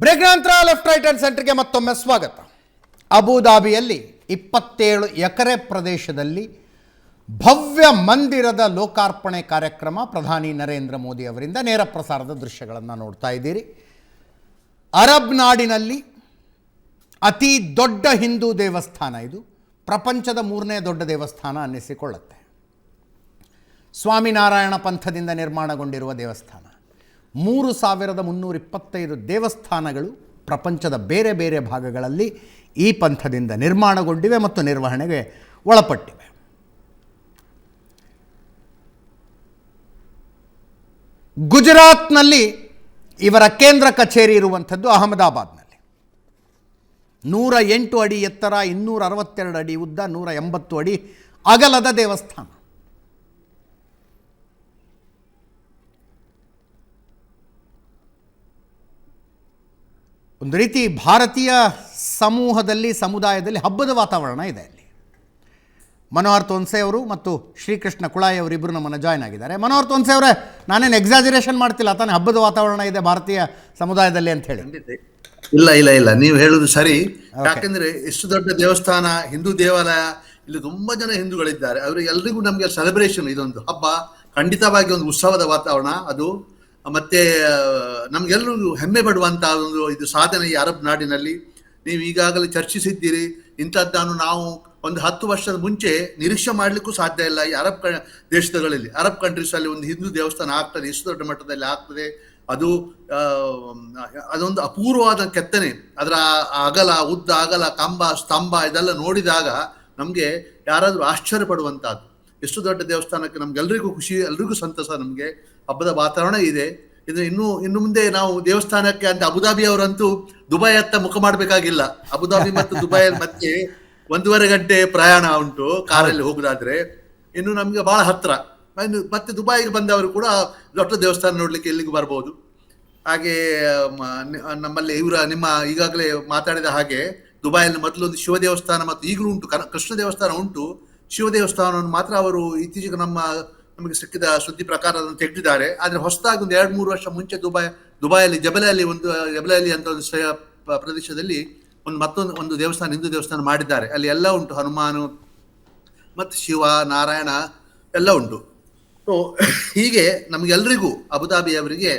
Break ನಂತರ left right hand ಸೆಂಟರ್ಗೆ ಮತ್ತೊಮ್ಮೆ ಸ್ವಾಗತ. ಅಬುದಾಬಿಯಲ್ಲಿ ಇಪ್ಪತ್ತೇಳು ಎಕರೆ ಪ್ರದೇಶದಲ್ಲಿ ಭವ್ಯ ಮಂದಿರದ ಲೋಕಾರ್ಪಣೆ ಕಾರ್ಯಕ್ರಮ ಪ್ರಧಾನಿ ನರೇಂದ್ರ ಮೋದಿ ಅವರಿಂದ ನೇರ ಪ್ರಸಾರದ ದೃಶ್ಯಗಳನ್ನು ನೋಡ್ತಾ ಇದ್ದೀರಿ. ಅರಬ್ ನಾಡಿನಲ್ಲಿ ಅತಿ ದೊಡ್ಡ ಹಿಂದೂ ದೇವಸ್ಥಾನ ಇದು. ಪ್ರಪಂಚದ ಮೂರನೇ ದೊಡ್ಡ ದೇವಸ್ಥಾನ ಅನ್ನಿಸಿಕೊಳ್ಳುತ್ತೆ. ಸ್ವಾಮಿನಾರಾಯಣ ಪಂಥದಿಂದ ನಿರ್ಮಾಣಗೊಂಡಿರುವ ದೇವಸ್ಥಾನ. ಮೂರು ಸಾವಿರದ ಮುನ್ನೂರ ಇಪ್ಪತ್ತೈದು ದೇವಸ್ಥಾನಗಳು ಪ್ರಪಂಚದ ಬೇರೆ ಬೇರೆ ಭಾಗಗಳಲ್ಲಿ ಈ ಪಂಥದಿಂದ ನಿರ್ಮಾಣಗೊಂಡಿವೆ ಮತ್ತು ನಿರ್ವಹಣೆಗೆ ಒಳಪಟ್ಟಿವೆ. ಗುಜರಾತ್ನಲ್ಲಿ ಇವರ ಕೇಂದ್ರ ಕಚೇರಿ ಇರುವಂಥದ್ದು ಅಹಮದಾಬಾದ್ನಲ್ಲಿ. ನೂರ ಎಂಟು ಅಡಿ ಎತ್ತರ ಇನ್ನೂರ ಅರವತ್ತೆರಡು ಅಡಿ ಉದ್ದ ನೂರ ಎಂಬತ್ತು ಅಡಿ ಅಗಲದ ದೇವಸ್ಥಾನ. ಒಂದು ರೀತಿ ಭಾರತೀಯ ಸಮೂಹದಲ್ಲಿ ಸಮುದಾಯದಲ್ಲಿ ಹಬ್ಬದ ವಾತಾವರಣ ಇದೆ ಅಲ್ಲಿ. ಮನೋಹರ್ ತೋನ್ಸೆ ಅವರು ಮತ್ತು ಶ್ರೀಕೃಷ್ಣ ಕುಳಾಯಿ ಅವರಿಬ್ಬರು ನಮ್ಮನ್ನು ಜಾಯ್ನ್ ಆಗಿದ್ದಾರೆ. ಮನೋಹರ್ ತೋನ್ಸೆ ಅವರೇ ನಾನೇನು ಎಕ್ಸಾಜರೇಷನ್ ಮಾಡ್ತಿಲ್ಲ ತಾನೇ ಹಬ್ಬದ ವಾತಾವರಣ ಇದೆ ಭಾರತೀಯ ಸಮುದಾಯದಲ್ಲಿ ಅಂತ ಹೇಳಿ. ಇಲ್ಲ ಇಲ್ಲ ಇಲ್ಲ ನೀವು ಹೇಳುದು ಸರಿ. ಯಾಕಂದ್ರೆ ಎಷ್ಟು ದೊಡ್ಡ ದೇವಸ್ಥಾನ ಹಿಂದೂ ದೇವಾಲಯ ಇಲ್ಲಿ ತುಂಬಾ ಜನ ಹಿಂದೂಗಳಿದ್ದಾರೆ. ಅವರಿಗೆಲ್ಲರಿಗೂ ಎಲ್ರಿಗೂ ನಮ್ಗೆ ಸೆಲೆಬ್ರೇಷನ್ ಇದೊಂದು ಹಬ್ಬ ಖಂಡಿತವಾಗಿ ಒಂದು ಉತ್ಸವದ ವಾತಾವರಣ ಅದು ಮತ್ತೆ ನಮಗೆಲ್ಲರೂ ಹೆಮ್ಮೆ ಪಡುವಂತಹ ಒಂದು ಇದು ಸಾಧನೆ ಈ ಅರಬ್ ನಾಡಿನಲ್ಲಿ. ನೀವು ಈಗಾಗಲೇ ಚರ್ಚಿಸಿದ್ದೀರಿ, ಇಂಥದ್ದನ್ನು ನಾವು ಒಂದು ಹತ್ತು ವರ್ಷದ ಮುಂಚೆ ನಿರೀಕ್ಷೆ ಮಾಡಲಿಕ್ಕೂ ಸಾಧ್ಯ ಇಲ್ಲ ಈ ಅರಬ್ ಕ- ದೇಶಗಳಲ್ಲಿ. ಅರಬ್ ಕಂಟ್ರೀಸ್ ಅಲ್ಲಿ ಒಂದು ಹಿಂದೂ ದೇವಸ್ಥಾನ ಆಗ್ತದೆ, ಎಷ್ಟು ದೊಡ್ಡ ಮಟ್ಟದಲ್ಲಿ ಆಗ್ತದೆ, ಅದು ಅದೊಂದು ಅಪೂರ್ವವಾದ ಕೆತ್ತನೆ. ಅದರ ಅಗಲ, ಉದ್ದ ಅಗಲ, ಕಂಬ, ಸ್ತಂಭ ಇದೆಲ್ಲ ನೋಡಿದಾಗ ನಮಗೆ ಯಾರಾದರೂ ಆಶ್ಚರ್ಯ ಪಡುವಂಥದ್ದು ಎಷ್ಟು ದೊಡ್ಡ ದೇವಸ್ಥಾನಕ್ಕೆ ನಮ್ಗೆಲ್ರಿಗೂ ಖುಷಿ, ಎಲ್ರಿಗೂ ಸಂತಸ ನಮಗೆ. ಹಬ್ಬದ ವಾತಾವರಣ ಇದೆ. ಇದು ಇನ್ನು ಇನ್ನು ಮುಂದೆ ನಾವು ದೇವಸ್ಥಾನಕ್ಕೆ ಅಂತ ಅಬುದಾಬಿ ಅವರಂತೂ ದುಬೈ ಅತ್ತ ಮುಖ ಮಾಡಬೇಕಾಗಿಲ್ಲ. ಅಬುದಾಬಿ ಮತ್ತು ದುಬೈ ಮಧ್ಯೆ ಒಂದೂವರೆ ಗಂಟೆ ಪ್ರಯಾಣ ಉಂಟು ಕಾರಲ್ಲಿ ಹೋಗುದಾದ್ರೆ. ಇನ್ನು ನಮ್ಗೆ ಬಹಳ ಹತ್ರ. ಮತ್ತೆ ದುಬೈಗೆ ಬಂದವರು ಕೂಡ ದೊಡ್ಡ ದೇವಸ್ಥಾನ ನೋಡ್ಲಿಕ್ಕೆ ಇಲ್ಲಿಗೆ ಬರ್ಬೋದು. ಹಾಗೆ ನಮ್ಮಲ್ಲಿ ಇವರ, ನಿಮ್ಮ ಈಗಾಗಲೇ ಮಾತಾಡಿದ ಹಾಗೆ ದುಬೈಯಲ್ಲಿ ಮೊದಲು ಒಂದು ಶಿವ ದೇವಸ್ಥಾನ ಮತ್ತು ಈಗಲೂ ಉಂಟು. ಕೃಷ್ಣ ದೇವಸ್ಥಾನ ಉಂಟು. ಶಿವ ದೇವಸ್ಥಾನವನ್ನು ಮಾತ್ರ ಅವರು ಇತ್ತೀಚೆಗೆ ನಮ್ಮ ನಮಗೆ ಸಿಕ್ಕಿದ ಸುದ್ದಿ ಪ್ರಕಾರ ಅದನ್ನು ತೆಗೆದಿದ್ದಾರೆ. ಆದರೆ ಹೊಸದಾಗಿ ಒಂದು ಎರಡು ಮೂರು ವರ್ಷ ಮುಂಚೆ ದುಬೈ ದುಬೈಯಲ್ಲಿ ಜಬಲಲ್ಲಿ ಒಂದು ಜಬಲಲ್ಲಿ ಅಂತ ಒಂದು ಪ್ರದೇಶದಲ್ಲಿ ಒಂದು ಮತ್ತೊಂದು, ಒಂದು ದೇವಸ್ಥಾನ, ಹಿಂದೂ ದೇವಸ್ಥಾನ ಮಾಡಿದ್ದಾರೆ. ಅಲ್ಲಿ ಎಲ್ಲ ಉಂಟು. ಹನುಮಾನು, ಮತ್ತು ಶಿವ, ನಾರಾಯಣ ಎಲ್ಲ ಉಂಟು. ಸೊ ಹೀಗೆ ನಮಗೆಲ್ಲರಿಗೂ ಅಬುದಾಬಿ ಅವರಿಗೆ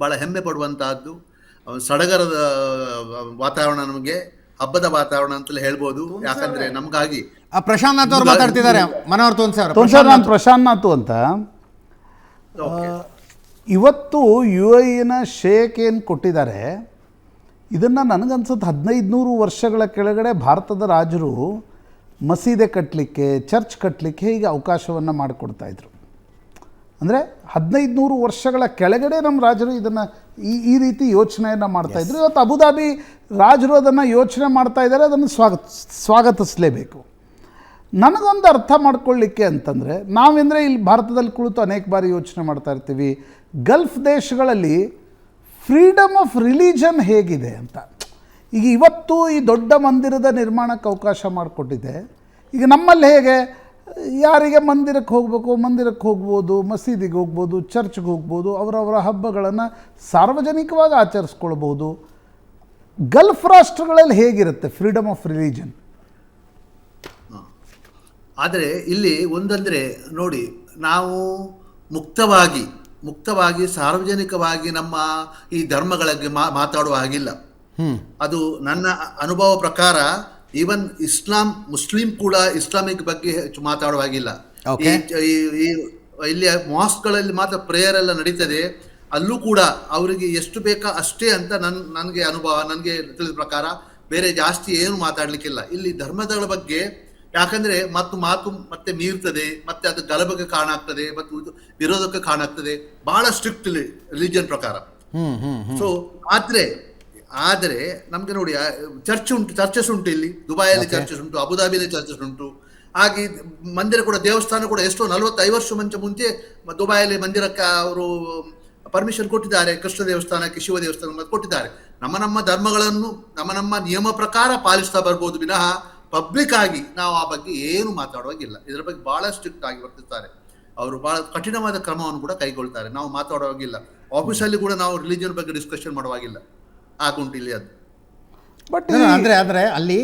ಬಹಳ ಹೆಮ್ಮೆ ಪಡುವಂತಹದ್ದು, ಸಡಗರದ, ವಾತಾವರಣ ನಮಗೆ ಹಬ್ಬದ ವಾತಾವರಣ ಅಂತಲೇ ಹೇಳ್ಬೋದು. ಯಾಕಂದ್ರೆ ನಮಗಾಗಿ ಆ ಪ್ರಶಾಂತ್ ನಾಥ್ ಅವರು ಮಾತಾಡ್ತಿದ್ದಾರೆ. ಮನೋಹರ್ ತೋನ್ಸೆ ಅವರು ಸರ್ ನಾನು ಪ್ರಶಾಂತ್ ನಾಥು ಅಂತ. ಇವತ್ತು ಯು ಎನ ಶೇಕ್ ಏನು ಕೊಟ್ಟಿದ್ದಾರೆ ಇದನ್ನು ನನಗನ್ಸುತ್ತೆ ಹದಿನೈದು ನೂರು ವರ್ಷಗಳ ಕೆಳಗಡೆ ಭಾರತದ ರಾಜರು ಮಸೀದೆ ಕಟ್ಟಲಿಕ್ಕೆ ಚರ್ಚ್ ಕಟ್ಟಲಿಕ್ಕೆ ಹೀಗೆ ಅವಕಾಶವನ್ನು ಮಾಡಿಕೊಡ್ತಾಯಿದ್ರು ಅಂದರೆ ಹದಿನೈದು ನೂರು ವರ್ಷಗಳ ಕೆಳಗಡೆ ನಮ್ಮ ರಾಜರು ಇದನ್ನು ಈ ಈ ರೀತಿ ಯೋಚನೆಯನ್ನು ಮಾಡ್ತಾಯಿದ್ರು ಇವತ್ತು ಅಬುದಾಬಿ ರಾಜರು ಅದನ್ನು ಯೋಚನೆ ಮಾಡ್ತಾ ಇದ್ದಾರೆ, ಅದನ್ನು ಸ್ವಾಗತ, ಸ್ವಾಗತಿಸಲೇಬೇಕು. ನನಗೊಂದು ಅರ್ಥ ಮಾಡ್ಕೊಳ್ಳಿಕ್ಕೆ ಅಂತಂದರೆ, ನಾವೆಂದರೆ ಇಲ್ಲಿ ಭಾರತದಲ್ಲಿ ಕುಳಿತು ಅನೇಕ ಬಾರಿ ಯೋಚನೆ ಮಾಡ್ತಾ ಇರ್ತೀವಿ. ಗಲ್ಫ್ ದೇಶಗಳಲ್ಲಿ ಫ್ರೀಡಮ್ ಆಫ್ ರಿಲಿಜನ್ ಹೇಗಿದೆ ಅಂತ. ಈಗ ಇವತ್ತು ಈ ದೊಡ್ಡ ಮಂದಿರದ ನಿರ್ಮಾಣಕ್ಕೆ ಅವಕಾಶ ಮಾಡಿಕೊಟ್ಟಿದೆ. ಈಗ ನಮ್ಮಲ್ಲಿ ಹೇಗೆ ಯಾರಿಗೆ ಮಂದಿರಕ್ಕೆ ಹೋಗಬೇಕು ಮಂದಿರಕ್ಕೆ ಹೋಗ್ಬೋದು ಮಸೀದಿಗೆ ಹೋಗ್ಬೋದು ಚರ್ಚ್ಗೆ ಹೋಗ್ಬೋದು ಅವರವರ ಹಬ್ಬಗಳನ್ನು ಸಾರ್ವಜನಿಕವಾಗಿ ಆಚರಿಸ್ಕೊಳ್ಬೋದು. ಗಲ್ಫ್ ರಾಷ್ಟ್ರಗಳಲ್ಲಿ ಹೇಗಿರುತ್ತೆ ಫ್ರೀಡಮ್ ಆಫ್ ರಿಲಿಜನ್? ಆದರೆ ಇಲ್ಲಿ ಒಂದಂದರೆ ನೋಡಿ ನಾವು ಮುಕ್ತವಾಗಿ ಮುಕ್ತವಾಗಿ ಸಾರ್ವಜನಿಕವಾಗಿ ನಮ್ಮ ಈ ಧರ್ಮಗಳಿಗೆ ಮಾತಾಡುವ ಹಾಗಿಲ್ಲ. ಅದು ನನ್ನ ಅನುಭವ ಪ್ರಕಾರ ಈವನ್ ಇಸ್ಲಾಂ ಮುಸ್ಲಿಂ ಕೂಡ ಇಸ್ಲಾಮಿಕ್ ಬಗ್ಗೆ ಹೆಚ್ಚು ಮಾತಾಡುವ ಹಾಗಿಲ್ಲ. ಈ- ಇಲ್ಲಿ ಮಾಸ್ಕ್ಗಳಲ್ಲಿ ಮಾತ್ರ ಪ್ರೇಯರ್ ಎಲ್ಲ ನಡೀತದೆ. ಅಲ್ಲೂ ಕೂಡ ಅವರಿಗೆ ಎಷ್ಟು ಬೇಕಾ ಅಷ್ಟೇ ಅಂತ ನನ್ ನನಗೆ ಅನುಭವ ನನಗೆ ತಿಳಿದ ಪ್ರಕಾರ ಬೇರೆ ಜಾಸ್ತಿ ಏನು ಮಾತಾಡ್ಲಿಕ್ಕಿಲ್ಲ. ಇಲ್ಲಿ ಧರ್ಮಗಳ ಬಗ್ಗೆ ಯಾಕಂದ್ರೆ ಮತ್ತು ಮಾತು ಮತ್ತೆ ಮೀರ್ತದೆ ಮತ್ತೆ ಅದು ಗಲಭೆಗೆ ಕಾರಣ ಆಗ್ತದೆ ಮತ್ತು ವಿರೋಧಕ್ಕೆ ಕಾರಣ ಆಗ್ತದೆ ಬಹಳ ಸ್ಟ್ರಿಕ್ಟ್ ರಿಲಿಜನ್ ಪ್ರಕಾರ. ಸೊ ಆದ್ರೆ ಆದರೆ ನಮಗೆ ನೋಡಿ ಚರ್ಚ್ ಉಂಟು ಚರ್ಚಸ್ ಉಂಟು ಇಲ್ಲಿ. ದುಬೈಯಲ್ಲಿ ಚರ್ಚಸ್ ಉಂಟು ಅಬುದಾಬಿಯಲ್ಲಿ ಚರ್ಚಸ್ ಉಂಟು. ಹಾಗೆ ಮಂದಿರ ಕೂಡ ದೇವಸ್ಥಾನ ಕೂಡ ಎಷ್ಟೋ ನಲವತ್ತೈದು ವರ್ಷ ಮುಂಚೆ ಮುಂಚೆ ದುಬೈಯಲ್ಲಿ ಮಂದಿರಕ್ಕೆ ಅವರು ಪರ್ಮಿಷನ್ ಕೊಟ್ಟಿದ್ದಾರೆ. ಕೃಷ್ಣ ದೇವಸ್ಥಾನಕ್ಕೆ ಶಿವ ದೇವಸ್ಥಾನ ಕೊಟ್ಟಿದ್ದಾರೆ. ನಮ್ಮ ನಮ್ಮ ಧರ್ಮಗಳನ್ನು ನಮ್ಮ ನಮ್ಮ ನಿಯಮ ಪ್ರಕಾರ ಪಾಲಿಸ್ತಾ ಬರ್ಬೋದು ವಿನಃ ಪಬ್ಲಿಕ್ ಆಗಿ ನಾವು ಆ ಬಗ್ಗೆ ಏನು ಮಾತಾಡುವಾಗಿಲ್ಲ. ಇದರ ಬಗ್ಗೆ ಬಹಳ ಸ್ಟ್ರಿಕ್ಟ್ ಆಗಿ ವರ್ತಿಸ್ತಾರೆ. ಅವರು ಬಹಳ ಕಠಿಣವಾದ ಕ್ರಮವನ್ನು ಕೂಡ ಕೈಗೊಳ್ತಾರೆ. ನಾವು ಮಾತಾಡುವಾಗಿಲ್ಲ. ಆಫೀಸಲ್ಲಿ ಕೂಡ ನಾವು ರಿಲಿಜನ್ ಬಗ್ಗೆ ಡಿಸ್ಕಷನ್ ಮಾಡುವಾಗಿಲ್ಲ. ಆಗುಂಟು ಇಲ್ಲಿ ಅದು ಬಟ್ ಅಂದರೆ ಆದರೆ ಅಲ್ಲಿ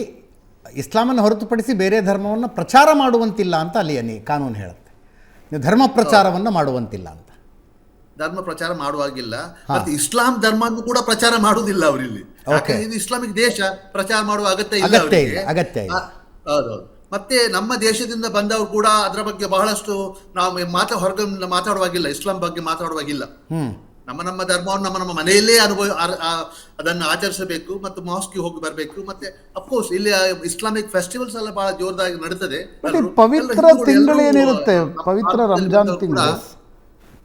ಇಸ್ಲಾಮನ್ನು ಹೊರತುಪಡಿಸಿ ಬೇರೆ ಧರ್ಮವನ್ನು ಪ್ರಚಾರ ಮಾಡುವಂತಿಲ್ಲ ಅಂತ ಅಲ್ಲಿ ಅನಿ ಕಾನೂನು ಹೇಳುತ್ತೆ. ನೀವು ಧರ್ಮ ಪ್ರಚಾರವನ್ನು ಮಾಡುವಂತಿಲ್ಲ ಅಂತ. ಧರ್ಮ ಪ್ರಚಾರ ಮಾಡುವಾಗಿಲ್ಲ ಮತ್ತೆ ಇಸ್ಲಾಂ ಧರ್ಮವನ್ನು ಕೂಡ ಪ್ರಚಾರ ಮಾಡುವುದಿಲ್ಲ ಅವರಿಲ್ಲಿ. ಇದು ಇಸ್ಲಾಮಿಕ್ ದೇಶ ಪ್ರಚಾರ ಮಾಡುವ ಅಗತ್ಯ ಇಲ್ಲ ಅಗತ್ಯ ಅವರಿಗೆ. ಇಲ್ಲ, ಅಗತ್ಯ ಇಲ್ಲ. ಹೌದೌದು. ಮತ್ತೆ ನಮ್ಮ ದೇಶದಿಂದ ಬಂದವರು ಕೂಡ ಅದರ ಬಗ್ಗೆ ಬಹಳಷ್ಟು ನಾವು ಮಾತಾ ಹೊರಗೆ ಮಾತಾಡುವಾಗಿಲ್ಲ ಇಸ್ಲಾಂ ಬಗ್ಗೆ ಮಾತಾಡುವಾಗಿಲ್ಲ. ಹ್ಞೂ ನಮ್ಮ ನಮ್ಮ ಧರ್ಮವನ್ನು ನಮ್ಮ ನಮ್ಮ ಮನೆಯಲ್ಲೇ ಅನುಭವ ಅದನ್ನು ಆಚರಿಸಬೇಕು ಮತ್ತು ಮಾಸ್ಕ್ಗೆ ಹೋಗಿ ಬರಬೇಕು ಮತ್ತೆ ಅಫ್ಕೋರ್ಸ್ ಇಲ್ಲಿ ಇಸ್ಲಾಮಿಕ್ ಫೆಸ್ಟಿವಲ್ಸ್ ಎಲ್ಲ ಬಹಳ ಜೋರದಾಗಿ ನಡೀತದೆ. ಪವಿತ್ರ ತಿಂಗಳು ಏನಿರುತ್ತೆ? ಪವಿತ್ರ ರಂಜಾನ್ ತಿಂಗಳು.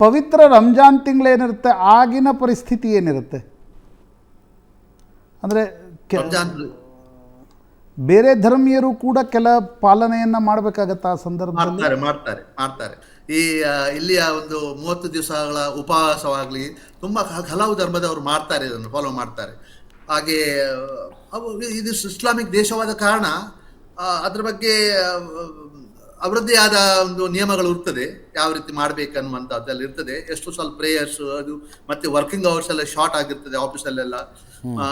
ಪವಿತ್ರ ರಂಜಾನ್ ತಿಂಗಳು ಏನಿರುತ್ತೆ? ಆಗಿನ ಪರಿಸ್ಥಿತಿ ಏನಿರುತ್ತೆ? ಅಂದ್ರೆ ಬೇರೆ ಧರ್ಮೀಯರು ಕೂಡ ಕೆಲ ಪಾಲನೆಯನ್ನ ಮಾಡಬೇಕಾಗತ್ತೆ ಆ ಸಂದರ್ಭದಲ್ಲಿ? ಮಾಡ್ತಾರೆ ಮಾಡ್ತಾರೆ ಮಾಡ್ತಾರೆ. ಈ ಇಲ್ಲಿಯ ಒಂದು ಮೂವತ್ತು ದಿವಸಗಳ ಉಪವಾಸವಾಗಲಿ ತುಂಬಾ ಹಲವು ಧರ್ಮದವರು ಮಾಡ್ತಾರೆ ಇದನ್ನು ಫಾಲೋ ಮಾಡ್ತಾರೆ. ಹಾಗೆ ಅವು ಇದು ಇಸ್ಲಾಮಿಕ್ ದೇಶವಾದ ಕಾರಣ ಅದರ ಬಗ್ಗೆ ಅವರದ್ದೇ ಆದ ಒಂದು ನಿಯಮಗಳು ಇರ್ತದೆ ಯಾವ ರೀತಿ ಮಾಡ್ಬೇಕನ್ನುವಂಥದ್ದೆಲ್ಲ ಇರ್ತದೆ. ಎಷ್ಟು ಸ್ವಲ್ಪ ಪ್ರೇಯರ್ಸ್ ಅದು ಮತ್ತೆ ವರ್ಕಿಂಗ್ ಅವರ್ಸ್ ಎಲ್ಲ ಶಾರ್ಟ್ ಆಗಿರ್ತದೆ ಆಫೀಸಲ್ಲೆಲ್ಲ ಆ,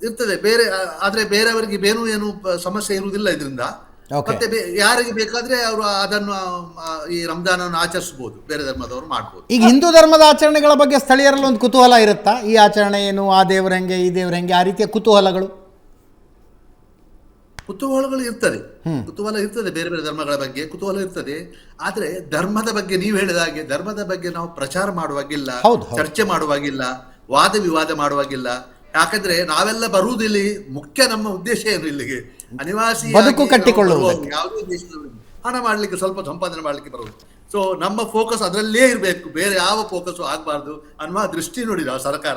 ಇರ್ತದೆ ಬೇರೆ ಆದರೆ ಬೇರೆಯವರಿಗೆ ಬೇರೆ ಏನು ಸಮಸ್ಯೆ ಇರುವುದಿಲ್ಲ ಇದರಿಂದ. ಮತ್ತೆ ಯಾರಿಗೆ ಬೇಕಾದ್ರೆ ಅವರು ಅದನ್ನು ಈ ಈ ರಂಜಾನನ್ನು ಆಚರಿಸಬಹುದು ಬೇರೆ ಧರ್ಮದವರು ಮಾಡ್ಬೋದು. ಈಗ ಹಿಂದೂ ಧರ್ಮದ ಆಚರಣೆಗಳ ಬಗ್ಗೆ ಸ್ಥಳೀಯರಲ್ಲಿ ಒಂದು ಕುತೂಹಲ ಇರುತ್ತಾ? ಈ ಆಚರಣೆ ಏನು ಆ ದೇವ್ರ ಹೆಂಗೆ ಈ ದೇವ್ರ ಹೆಂಗೆ ಆ ರೀತಿಯ ಕುತೂಹಲಗಳು? ಕುತೂಹಲಗಳು ಇರ್ತದೆ. ಕುತೂಹಲ ಇರ್ತದೆ ಬೇರೆ ಬೇರೆ ಧರ್ಮಗಳ ಬಗ್ಗೆ ಕುತೂಹಲ ಇರ್ತದೆ. ಆದ್ರೆ ಧರ್ಮದ ಬಗ್ಗೆ ನೀವು ಹೇಳಿದ ಹಾಗೆ ಧರ್ಮದ ಬಗ್ಗೆ ನಾವು ಪ್ರಚಾರ ಮಾಡುವಾಗಿಲ್ಲ. ಚರ್ಚೆ ಮಾಡುವಾಗಿಲ್ಲ ವಾದ ವಿವಾದ ಮಾಡುವಾಗಿಲ್ಲ. ಯಾಕಂದ್ರೆ ನಾವೆಲ್ಲ ಬರುವುದಿಲ್ಲಿ ಮುಖ್ಯ ನಮ್ಮ ಉದ್ದೇಶ ಏನು ಇಲ್ಲಿಗೆ? ಅನಿವಾಸಿ ಬದುಕು ಕಟ್ಟಿಕೊಳ್ಳುವುದಕ್ಕೆ. ಯಾವುದೇ ದೇಶದಲ್ಲಿ ಹಣ ಮಾಡ್ಲಿಕ್ಕೆ ಸ್ವಲ್ಪ ಸಂಪಾದನೆ ಮಾಡ್ಲಿಕ್ಕೆ ಬರುವುದು. ಸೊ ನಮ್ಮ ಫೋಕಸ್ ಅದರಲ್ಲೇ ಇರಬೇಕು. ಬೇರೆ ಯಾವ ಫೋಕಸ್ ಆಗಬಾರ್ದು ಅನ್ನುವ ದೃಷ್ಟಿ ನೋಡಿದ ಸರ್ಕಾರ.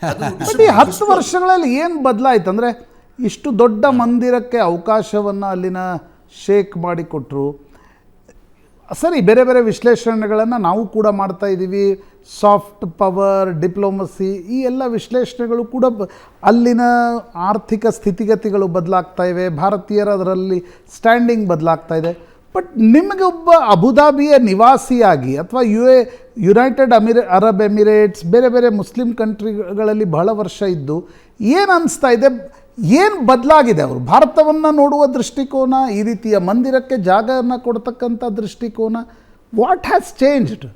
ಹತ್ತು ವರ್ಷಗಳಲ್ಲಿ ಏನು ಬದಲಾಯ್ತು ಅಂದರೆ ಇಷ್ಟು ದೊಡ್ಡ ಮಂದಿರಕ್ಕೆ ಅವಕಾಶವನ್ನು ಅಲ್ಲಿನ ಶೇಕ್ ಮಾಡಿಕೊಟ್ರು ಸರಿ ಬೇರೆ ಬೇರೆ ವಿಶ್ಲೇಷಣೆಗಳನ್ನು ನಾವು ಕೂಡ ಮಾಡ್ತಾ ಇದ್ದೀವಿ ಸಾಫ್ಟ್ ಪವರ್, ಡಿಪ್ಲೊಮಸಿ ಈ ಎಲ್ಲ ವಿಶ್ಲೇಷಣೆಗಳು ಕೂಡ ಅಲ್ಲಿನ ಆರ್ಥಿಕ ಸ್ಥಿತಿಗತಿಗಳು ಬದಲಾಗ್ತಾ ಇವೆ. ಭಾರತೀಯರ ಅದರಲ್ಲಿ ಸ್ಟ್ಯಾಂಡಿಂಗ್ ಬದಲಾಗ್ತಾ ಇದೆ. ಬಟ್ ನಿಮಗೆ ಒಬ್ಬ ಅಬುದಾಬಿಯ ನಿವಾಸಿಯಾಗಿ ಅಥವಾ U A United Emir Arab Emirates ಬೇರೆ ಬೇರೆ ಮುಸ್ಲಿಂ ಕಂಟ್ರಿಗಳಲ್ಲಿ ಬಹಳ ವರ್ಷ ಇದ್ದು ಏನು ಅನಿಸ್ತಾ ಇದೆ? ಏನು ಬದಲಾಗಿದೆ ಅವರು? ಭಾರತವನ್ನು ನೋಡುವ ದೃಷ್ಟಿಕೋನ, ಈ ರೀತಿಯ ಮಂದಿರಕ್ಕೆ ಜಾಗವನ್ನು ಕೊಡ್ತಕ್ಕಂಥ ದೃಷ್ಟಿಕೋನ ವಾಟ್ ಹ್ಯಾಸ್ ಚೇಂಜ್ಡ್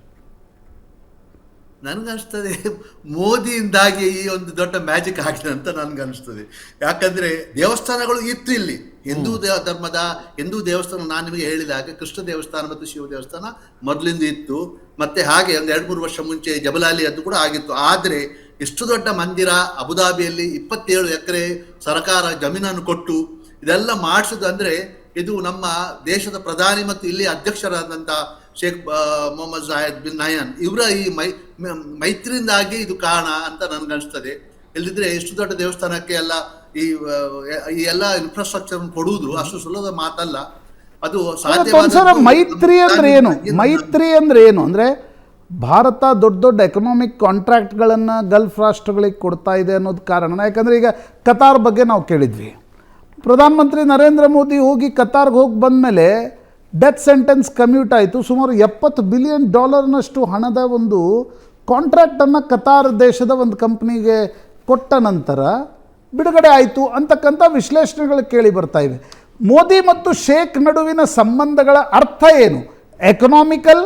ನನ್ಗನ್ಸ್ತದೆ ಮೋದಿಯಿಂದಾಗಿ ಈ ಒಂದು ದೊಡ್ಡ ಮ್ಯಾಜಿಕ್ ಆಗಿದೆ ಅಂತ ನನಗನ್ನಿಸ್ತದೆ ಯಾಕಂದರೆ ದೇವಸ್ಥಾನಗಳು ಇತ್ತು ಇಲ್ಲಿ. ಹಿಂದೂ ದೇವ ಧರ್ಮದ ಹಿಂದೂ ದೇವಸ್ಥಾನ ನಾನು ನಿಮಗೆ ಹೇಳಿದಾಗ ಕೃಷ್ಣ ದೇವಸ್ಥಾನ ಮತ್ತು ಶಿವ ದೇವಸ್ಥಾನ ಮೊದಲಿಂದ ಇತ್ತು. ಮತ್ತೆ ಹಾಗೆ ಒಂದು ಎರಡು ಮೂರು ವರ್ಷ ಮುಂಚೆ ಜಬಲಾಲಿ ಅದು ಕೂಡ ಆಗಿತ್ತು. ಆದರೆ ಇಷ್ಟು ದೊಡ್ಡ ಮಂದಿರ ಅಬುದಾಬಿಯಲ್ಲಿ ಇಪ್ಪತ್ತೇಳು ಎಕರೆ ಸರ್ಕಾರ ಜಮೀನನ್ನು ಕೊಟ್ಟು ಇದೆಲ್ಲ ಮಾಡಿಸೋದು ಅಂದರೆ ಇದು ನಮ್ಮ ದೇಶದ ಪ್ರಧಾನಿ ಮತ್ತು ಇಲ್ಲಿ ಅಧ್ಯಕ್ಷರಾದಂಥ Sheikh Mohammed Zayed bin Nahyan ಇವರ ಈ ಮೈ ಮೈತ್ರಿಯಿಂದಾಗಿ ಇದು ಕಾರಣ ಅಂತ ನನ್ಗನ್ಸ್ತದೆ. ಇಲ್ಲದಿದ್ರೆ ಎಷ್ಟು ದೊಡ್ಡ ದೇವಸ್ಥಾನಕ್ಕೆ ಎಲ್ಲ ಈ ಈ ಎಲ್ಲ ಇನ್ಫ್ರಾಸ್ಟ್ರಕ್ಚರ್ ಕೊಡುವುದು ಅಷ್ಟು ಸುಲಭದ ಮಾತಲ್ಲ. ಅದು ಸಾಧ್ಯ ಮೈತ್ರಿ ಅಂದ್ರೆ ಏನು? ಮೈತ್ರಿ ಅಂದ್ರೆ ಏನು? ಅಂದ್ರೆ ಭಾರತ ದೊಡ್ಡ ದೊಡ್ಡ ಎಕನಾಮಿಕ್ ಕಾಂಟ್ರಾಕ್ಟ್ಗಳನ್ನು ಗಲ್ಫ್ ರಾಷ್ಟ್ರಗಳಿಗೆ ಕೊಡ್ತಾ ಇದೆ ಅನ್ನೋದು ಕಾರಣ ಯಾಕಂದರೆ ಈಗ ಕತಾರ್ ಬಗ್ಗೆ ನಾವು ಕೇಳಿದ್ವಿ. ಪ್ರಧಾನಮಂತ್ರಿ ನರೇಂದ್ರ ಮೋದಿ ಹೋಗಿ ಕತಾರ್ಗೆ ಹೋಗಿ ಬಂದಮೇಲೆ ಡೆತ್ ಸೆಂಟೆನ್ಸ್ ಕಮ್ಯೂಟ್ ಆಯಿತು. ಸುಮಾರು ಎಪ್ಪತ್ತು ಬಿಲಿಯನ್ ಡಾಲರ್ನಷ್ಟು ಹಣದ ಒಂದು ಕಾಂಟ್ರಾಕ್ಟನ್ನು ಕತಾರ್ ದೇಶದ ಒಂದು ಕಂಪ್ನಿಗೆ ಕೊಟ್ಟ ನಂತರ ಬಿಡುಗಡೆ ಆಯಿತು ಅಂತಕ್ಕಂಥ ವಿಶ್ಲೇಷಣೆಗಳು ಕೇಳಿ ಬರ್ತಾ ಇವೆ. ಮೋದಿ ಮತ್ತು ಶೇಖ್ ನಡುವಿನ ಸಂಬಂಧಗಳ ಅರ್ಥ ಏನು? ಎಕನಾಮಿಕಲ್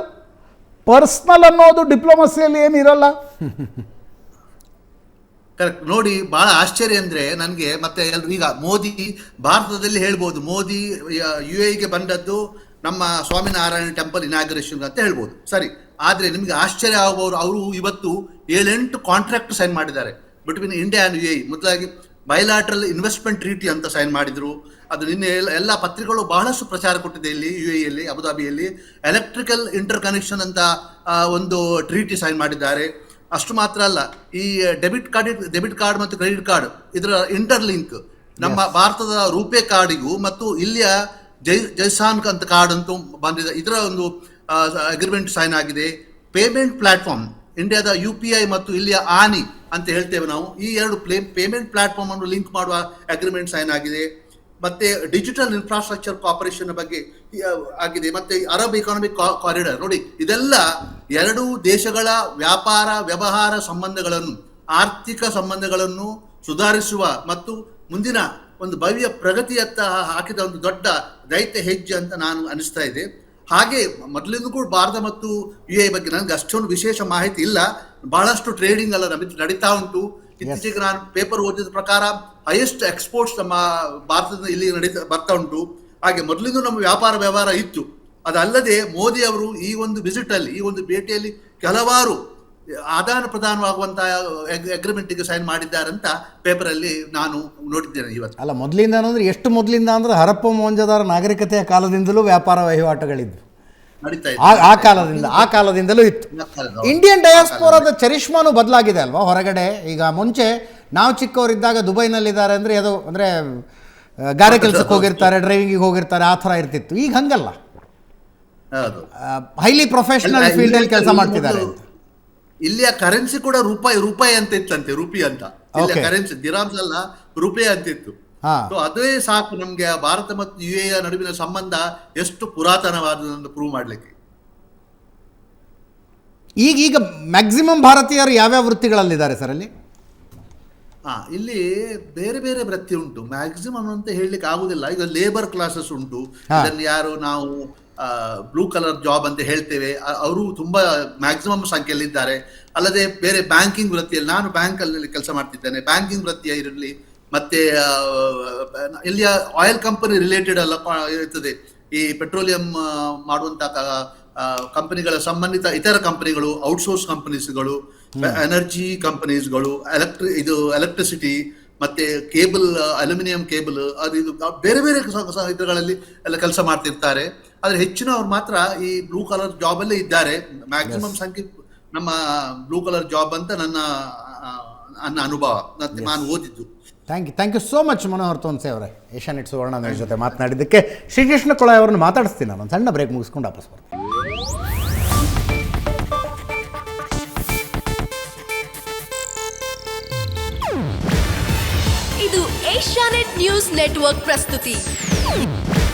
ಪರ್ಸ್ನಲ್ ಅನ್ನೋದು ಡಿಪ್ಲೊಮಸಿಯಲ್ಲಿ ಏನಿರಲ್ಲ ಕರೆಕ್ಟ್ ನೋಡಿ, ಬಹಳ ಆಶ್ಚರ್ಯ ಅಂದ್ರೆ ನನಗೆ ಮತ್ತೆ ಎಲ್ರು ಈಗ ಮೋದಿ, ಭಾರತದಲ್ಲಿ ಹೇಳ್ಬೋದು. ಮೋದಿ, ಯು ಎಗೆ ಬಂದದ್ದು ನಮ್ಮ ಸ್ವಾಮಿನಾರಾಯಣ ಟೆಂಪಲ್ ಇನಾಗ್ರೇಷನ್ ಅಂತ ಹೇಳ್ಬೋದು. ಸರಿ ಆದರೆ ನಿಮಗೆ ಆಶ್ಚರ್ಯ ಆಗುವವರು ಅವರು ಇವತ್ತು ಏಳೆಂಟು ಕಾಂಟ್ರಾಕ್ಟ್ ಸೈನ್ ಮಾಡಿದ್ದಾರೆ. Between India and U A ಮೊದಲಾಗಿ ಬಯಲಾಟ್ರಲ್ ಇನ್ವೆಸ್ಟ್ಮೆಂಟ್ ಟ್ರೀಟಿ ಅಂತ ಸೈನ್ ಮಾಡಿದರು. ಅದು ನಿನ್ನೆ ಎಲ್ಲ ಎಲ್ಲ ಪತ್ರಿಕೆಗಳು ಬಹಳಷ್ಟು ಪ್ರಚಾರ ಕೊಟ್ಟಿದೆ ಇಲ್ಲಿ ಯು ಎಲ್ಲಿ ಅಬುದಾಬಿಯಲ್ಲಿ. ಎಲೆಕ್ಟ್ರಿಕಲ್ ಇಂಟರ್ ಕನೆಕ್ಷನ್ ಅಂತ ಒಂದು ಟ್ರೀಟಿ ಸೈನ್ ಮಾಡಿದ್ದಾರೆ. ಅಷ್ಟು ಮಾತ್ರ ಅಲ್ಲ ಈ ಡೆಬಿಟ್ ಕಾರ್ಡ್ ಡೆಬಿಟ್ ಕಾರ್ಡ್ ಮತ್ತು ಕ್ರೆಡಿಟ್ ಕಾರ್ಡ್ ಇದರ ಇಂಟರ್ ಲಿಂಕ್ ನಮ್ಮ ಭಾರತದ ರೂಪೇ ಕಾರ್ಡಿಗೂ ಮತ್ತು ಇಲ್ಲಿಯ ಜೈ ಜೈಸಾನ್ ಅಂತ ಕಾರ್ಡ್ ಅಂತೂ ಬಂದಿದೆ. ಇದರ ಒಂದು ಅಗ್ರಿಮೆಂಟ್ ಸೈನ್ ಆಗಿದೆ. ಪೇಮೆಂಟ್ ಪ್ಲಾಟ್ಫಾರ್ಮ್ ಇಂಡಿಯಾದ ಯು ಪಿ ಐ ಮತ್ತು ಇಲ್ಲಿಯ ಆನಿ ಅಂತ ಹೇಳ್ತೇವೆ ನಾವು. ಈ ಎರಡು ಪ್ಲೇ ಪೇಮೆಂಟ್ ಪ್ಲಾಟ್ಫಾರ್ಮ್ ಅನ್ನು ಲಿಂಕ್ ಮಾಡುವ ಅಗ್ರಿಮೆಂಟ್ ಸೈನ್ ಆಗಿದೆ. ಮತ್ತೆ ಡಿಜಿಟಲ್ ಇನ್ಫ್ರಾಸ್ಟ್ರಕ್ಚರ್ ಕಾಪರೇಷನ್ ಬಗ್ಗೆ ಆಗಿದೆ. ಮತ್ತೆ ಅರಬ್ ಇಕಾನಮಿಕ್ ಕಾರಿಡಾರ್ ನೋಡಿ, ಇದೆಲ್ಲ ಎರಡು ದೇಶಗಳ ವ್ಯಾಪಾರ, ವ್ಯವಹಾರ ಸಂಬಂಧಗಳನ್ನು, ಆರ್ಥಿಕ ಸಂಬಂಧಗಳನ್ನು ಸುಧಾರಿಸುವ ಮತ್ತು ಮುಂದಿನ ಒಂದು ಭವ್ಯ ಪ್ರಗತಿಯತ್ತ ಹಾಕಿದ ಒಂದು ದೊಡ್ಡ ದೈತ್ಯ ಹೆಜ್ಜೆ ಅಂತ ನಾನು ಅನಿಸ್ತಾ ಇದೆ. ಹಾಗೆ ಮೊದಲಿಂದ ಕೂಡ ಭಾರತ ಮತ್ತು ಯು ಎ ಬಗ್ಗೆ ನನಗೆ ಅಷ್ಟೊಂದು ವಿಶೇಷ ಮಾಹಿತಿ ಇಲ್ಲ. ಬಹಳಷ್ಟು ಟ್ರೇಡಿಂಗ್ ಎಲ್ಲ ನಮಗೆ ನಡೀತಾ ಉಂಟು. ಇತ್ತೀಚೆಗೆ ನಾನು ಪೇಪರ್ ಓದಿದ ಪ್ರಕಾರ ಹೈಯೆಸ್ಟ್ ಎಕ್ಸ್ಪೋರ್ಟ್ಸ್ ನಮ್ಮ ಭಾರತದಿಂದ ಇಲ್ಲಿ ನಡೀತಾ ಬರ್ತಾ ಉಂಟು. ಹಾಗೆ ಮೊದಲಿಂದ ನಮ್ಮ ವ್ಯಾಪಾರ ವ್ಯವಹಾರ ಇತ್ತು. ಅದಲ್ಲದೆ ಮೋದಿ ಅವರು ಈ ಒಂದು ವಿಸಿಟಲ್ಲಿ ಈ ಒಂದು ಭೇಟಿಯಲ್ಲಿ ಕೆಲವಾರು ಆದಾನ ಪ್ರದಾನವಾಗುವಂತಹ ಅಗ್ರಿಮೆಂಟ್ಗೆ ಸೈನ್ ಮಾಡಿದ್ದಾರೆ ಅಂತ ಪೇಪರ್ ಅಲ್ಲಿ ನಾನು ನೋಡಿದ್ದೇನೆ ಇವತ್ತು. ಅಲ್ಲ ಮೊದಲಿಂದ ಅಂದ್ರೆ ಎಷ್ಟು ಮೊದಲಿಂದ ಅಂದ್ರೆ ಹರಪ್ಪ ಮೊಹಂಜದಾರ ನಾಗರಿಕತೆಯ ಕಾಲದಿಂದಲೂ ವ್ಯಾಪಾರ ವಹಿವಾಟುಗಳಿದ್ವು. ಆ ಆ ಕಾಲದಿಂದ ಆ ಕಾಲದಿಂದಲೂ ಇತ್ತು. ಇಂಡಿಯನ್ ಡಯಾಸ್ಪೋರಾದ ಚರಿಷ್ಮಾನು ಬದಲಾಗಿದೆ ಅಲ್ವಾ? ಹೊರಗಡೆ ಈಗ ಮುಂಚೆ ನಾವು ಚಿಕ್ಕವರಿದ್ದಾಗ ದುಬೈನಲ್ಲಿದ್ದಾರೆ ಅಂದ್ರೆ ಅದು ಅಂದ್ರೆ ಗಾರೆ ಕೆಲಸಕ್ಕೆ ಹೋಗಿರ್ತಾರೆ ಡ್ರೈವಿಂಗಿಗೆ ಹೋಗಿರ್ತಾರೆ ಆ ಥರ ಇರ್ತಿತ್ತು. ಈಗ ಹಂಗಲ್ಲ. ಹೌದು. ಹೈಲಿ ಪ್ರೊಫೆಷನಲ್ ಫೀಲ್ಡ್ ಫೀಲ್ಡಲ್ಲಿ ಕೆಲಸ ಮಾಡ್ತಿದ್ದಾರೆ ಇಲ್ಲಿಯ ಕರೆನ್ಸಿ ಕೂಡ ರೂಪಾಯಿ ರೂಪಾಯಿ ಅಂತ ಇತ್ತಂತೆ ರೂಪಿ ಅಂತ. ಇಲ್ಲಿ ಕರೆನ್ಸಿ ದಿರಾಮ್ಸ್ ಅಲ್ಲ ರೂಪಾಯಿ ಅಂತ ಇತ್ತು ಸೊ ಅದೇ ಸಾಕು ನಮ್ಗೆ ಭಾರತ ಮತ್ತು ಯು ಎ ನಡುವಿನ ಸಂಬಂಧ ಎಷ್ಟು ಪುರಾತನವಾದದನ್ನು ಪ್ರೂವ್ ಮಾಡ್ಲಿಕ್ಕೆ. ಈಗ ಈಗ ಮ್ಯಾಕ್ಸಿಮಮ್ ಭಾರತೀಯರು ಯಾವ್ಯಾವ ವೃತ್ತಿಗಳಲ್ಲಿದ್ದಾರೆ ಸರ್ ಅಲ್ಲಿ? ಹಾ ಇಲ್ಲಿ ಬೇರೆ ಬೇರೆ ವೃತ್ತಿ ಉಂಟು. ಮ್ಯಾಕ್ಸಿಮಮ್ ಅಂತ ಹೇಳಲಿಕ್ಕೆ ಆಗುದಿಲ್ಲ. ಈಗ ಲೇಬರ್ ಕ್ಲಾಸಸ್ ಉಂಟು. ಹಾ. ಯಾರು ನಾವು ಬ್ಲೂ ಕಲರ್ ಜಾಬ್ ಅಂತ ಹೇಳ್ತೇವೆ. ಅವರು ತುಂಬಾ ಮ್ಯಾಕ್ಸಿಮಮ್ ಸಂಖ್ಯೆಯಲ್ಲಿ ಇದ್ದಾರೆ ಅಲ್ಲದೆ ಬೇರೆ ಬ್ಯಾಂಕಿಂಗ್ ವೃತ್ತಿಯಲ್ಲಿ ನಾನು ಬ್ಯಾಂಕಲ್ಲಿ ಕೆಲಸ ಮಾಡ್ತಿದ್ದೇನೆ. ಬ್ಯಾಂಕಿಂಗ್ ವೃತ್ತಿಯ ಇರಲಿ ಮತ್ತೆ ಇಲ್ಲಿಯ ಆಯಿಲ್ ಕಂಪನಿ ರಿಲೇಟೆಡ್ ಎಲ್ಲ ಇರ್ತದೆ. ಈ ಪೆಟ್ರೋಲಿಯಂ ಮಾಡುವಂತ ಕಂಪನಿಗಳ ಸಂಬಂಧಿತ ಇತರ ಕಂಪನಿಗಳು ಔಟ್ಸೋರ್ಸ್ ಕಂಪನೀಸ್ಗಳು ಎನರ್ಜಿ ಕಂಪನೀಸ್ಗಳು ಎಲೆಕ್ಟ್ರಿ ಇದು ಎಲೆಕ್ಟ್ರಿಸಿಟಿ ಮತ್ತೆ ಕೇಬಲ್ ಅಲ್ಯೂಮಿನಿಯಂ ಕೇಬಲ್ ಅದು ಇದು ಬೇರೆ ಬೇರೆ ಸ- ಎಲ್ಲ ಕೆಲಸ ಮಾಡ್ತಿರ್ತಾರೆ. ಆದ್ರೆ ಹೆಚ್ಚಿನವ್ರು ಮಾತ್ರ ಈ ಬ್ಲೂ ಕಲರ್ ಜಾಬ್ ಅಲ್ಲೇ ಇದ್ದಾರೆ. ಮ್ಯಾಕ್ಸಿಮಮ್ ಸಂಖ್ಯೆ ನಮ್ಮ ಬ್ಲೂ ಕಲರ್ ಜಾಬ್ ಅಂತ ನನ್ನ ನನ್ನ ಅನುಭವ. ನಾನು ಓದಿದ್ದು. Thank you thank you so much Manohar Thonse ಅವರೇ. ಏಷ್ಯಾನೆಟ್ ಸುವರ್ಣ ನನ್ನ ಜೊತೆ ಮಾತನಾಡಿದ್ದಕ್ಕೆ ಶ್ರೀಕೃಷ್ಣ ಕೊಳಾಯ್ ಅವರನ್ನು ಮಾತಾಡಿಸ್ತೀನಿ ನಾನು. ಒಂದು ಸಣ್ಣ ಬ್ರೇಕ್ ಮುಗಿಸ್ಕೊಂಡು ವಾಪಸ್ ಬರ್ತೀನಿ. ಇದು ಏಷ್ಯಾನೆಟ್ ನ್ಯೂಸ್ ನೆಟ್ವರ್ಕ್ ಪ್ರಸ್ತುತಿ.